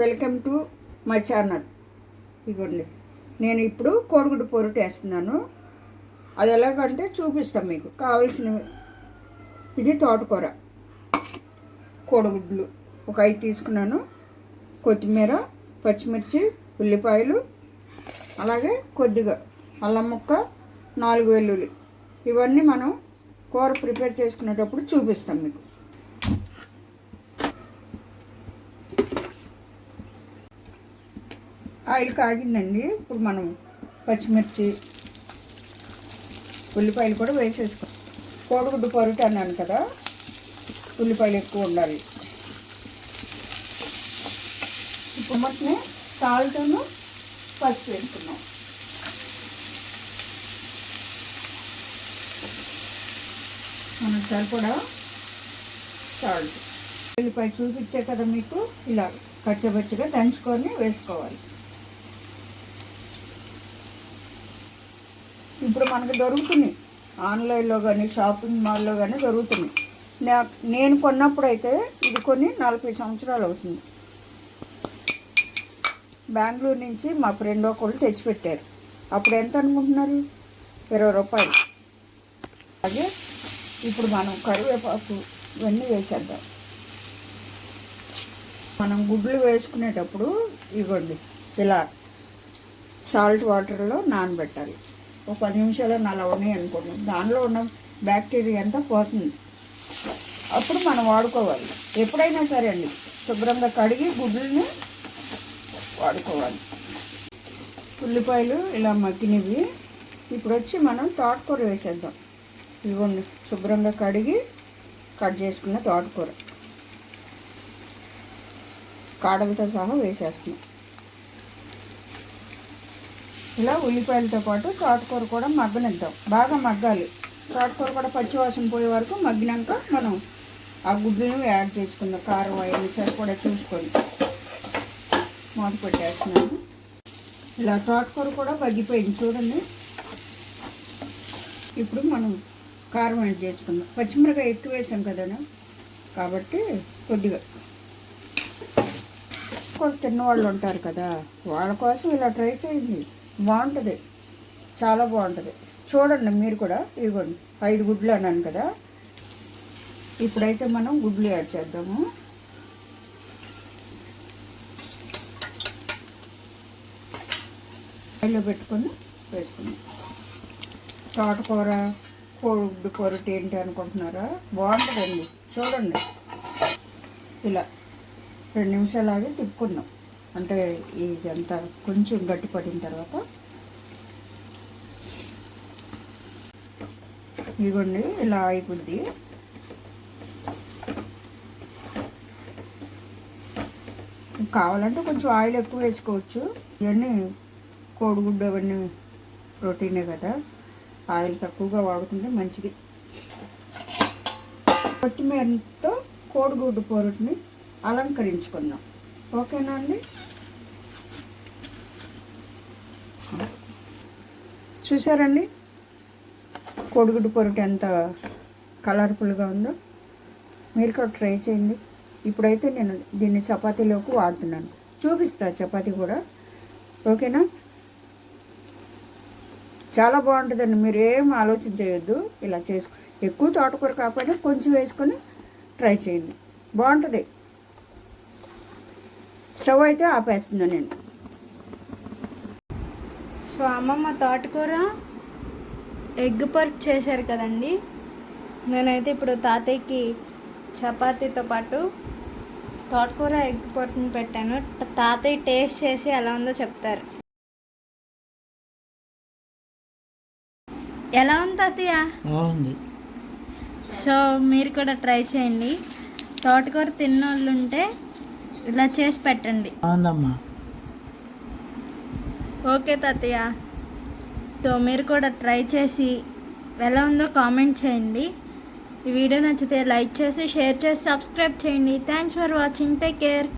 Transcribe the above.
Welcome to my channel. ఇగోండి. నేను ఇప్పుడు కోడిగుడ్డు పొరుటు వేస్తున్నాను. అది ఎలాగంటే చూపిస్తాం మీకు. కావలసినవి ఇది తోటకూర. కోడిగుడ్లు. ఒక ఐదు తీసుకున్నాను. కొత్తిమీర పచ్చిమిర్చి ఉల్లిపాయలు అలాగే కొద్దిగా అల్లం ముక్క నాలుగు వెల్లుల్లి. ఇవన్నీ మనం కూర ప్రిపేర్ చేసుకునేటప్పుడు చూపిస్తాం మీకు. ఆయిల్ కాగిందండి. ఇప్పుడు మనం పచ్చిమిర్చి ఉల్లిపాయలు కూడా వేసేసుకో కోడిగుడ్డు పొరుటు అన్నాను కదా ఉల్లిపాయలు ఎక్కువ ఉండాలి. ఇప్పుడు మొత్తం సాల్ట్ను పసుపు వేసుకున్నాం మనం సరిపడా సాల్ట్. ఉల్లిపాయ చూపించే కదా మీకు ఇలా కచ్చబచ్చగా దంచుకొని వేసుకోవాలి. ఇప్పుడు మనకు దొరుకుతున్నాయి. ఆన్లైన్లో కానీ షాపింగ్ మాల్లో కానీ దొరుకుతున్నాయి. నేను కొన్నప్పుడు అయితే ఇది కొన్ని నలభై సంవత్సరాలు అవుతుంది. బెంగళూరు నుంచి మా ఫ్రెండ్ ఒకళ్ళు తెచ్చిపెట్టారు. అప్పుడు ఎంత అనుకుంటున్నారు? ఇరవై రూపాయలు. అలాగే ఇప్పుడు మనం కరివేపాకు ఇవన్నీ వేసేద్దాం. మనం గుడ్లు వేసుకునేటప్పుడు ఇవ్వండి ఇలా సాల్ట్ వాటర్లో నానబెట్టాలి. ఒక పది నిమిషాలు నలవని అనుకోండి. దానిలో ఉన్న బ్యాక్టీరియా అంతా పోతుంది. అప్పుడు మనం వాడుకోవాలి. ఎప్పుడైనా సరే అండి శుభ్రంగా కడిగి గుడ్లని వాడుకోవాలి. ఉల్లిపాయలు ఇలా మగ్గినవి. ఇప్పుడు వచ్చి మనం తోటకూర వేసేద్దాం. ఇవ్వండి శుభ్రంగా కడిగి కట్ చేసుకున్న తోటకూర. కాడలతో సహా వేసేస్తున్నాం. ఇలా ఉల్లిపాయలతో పాటు తోటకూర కూడా మగ్గనిద్దాం. బాగా మగ్గాలి. తోటకూర కూడా పచ్చివాసన పోయే వరకు మగ్గినాక మనం ఆ గుడ్లను యాడ్ చేసుకుందాం. కారం అవన్నీ సరిపడా చూసుకొని మూత పెట్టేస్తున్నాను. ఇలా తోటకూర కూడా మగ్గిపోయింది. చూడండి. ఇప్పుడు మనం కారం యాడ్ చేసుకుందాం. పచ్చిమిరకాయ ఎక్కువ వేసాం కదా కాబట్టి కొద్దిగా. కూర తిన్నవాళ్ళు ఉంటారు కదా వాళ్ళ కోసం ఇలా ట్రై చేయండి. బాగుంటుంది. చాలా బాగుంటుంది. చూడండి మీరు కూడా ఇవ్వండి ఐదు గుడ్లు అన్నాను కదా. ఇప్పుడైతే మనం గుడ్లు యాడ్ చేద్దాము. ఆయిల్లో పెట్టుకొని వేసుకుందాం. తోటకూర కోడి పొరటి ఏంటి అనుకుంటున్నారా? బాగుంటుందండి. చూడండి. ఇలా రెండు నిమిషాలు ఆగి తిప్పుకున్నాం అంటే ఇదంతా కొంచెం గట్టి పడిన తర్వాత ఇదిగోండి ఇలా అయిపోద్ది. కావాలంటే కొంచెం ఆయిల్ ఎక్కువ వేసుకోవచ్చు. ఇవన్నీ కోడిగుడ్డు అవన్నీ ప్రోటీనే కదా. ఆయిల్ తక్కువగా వాడుకుంటే మంచిది. కొత్తిమీరతో కోడిగుడ్డు పొరటిని అలంకరించుకుందాం. ఓకేనా అండి? చూసారండి కోడిగుడ్డు పొరటి ఎంత కలర్ఫుల్గా ఉందో. మీరు కూడా ట్రై చేయండి. ఇప్పుడైతే నేను దీన్ని చపాతీలోకి వాడుతున్నాను. చూపిస్తా చపాతీ కూడా. ఓకేనా? చాలా బాగుంటుందండి. మీరు ఏం ఆలోచన చేయొద్దు ఇలా చేసుకో ఎక్కువ తోటకూర కాకపోయినా కొంచెం వేసుకొని ట్రై చేయండి. బాగుంటుంది. స్టవ్ అయితే ఆపేస్తున్నాను నేను. సో అమ్మమ్మ తోటకూర ఎగ్ పర్క్ చేశారు కదండి. నేనైతే ఇప్పుడు తాతయ్యకి చపాతీతో పాటు తోటకూర ఎగ్ పొట్టుని. పెట్టాను తాతయ్య టేస్ట్ చేసి ఎలా ఉందో చెప్తారు. ఎలా ఉంది తాతయ్య? బాగుంది. సో మీరు కూడా ట్రై చేయండి. తోటకూర తిన్నోళ్ళు ఉంటే ఇలా చేసి పెట్టండి. బాగుందమ్మా. ఓకే తాతయ్య. సో మీరు కూడా ట్రై చేసి ఎలా ఉందో కామెంట్ చేయండి. ఈ వీడియో నచ్చితే లైక్ చేసి షేర్ చేసి సబ్స్క్రైబ్ చేయండి. Thanks for watching. Take care.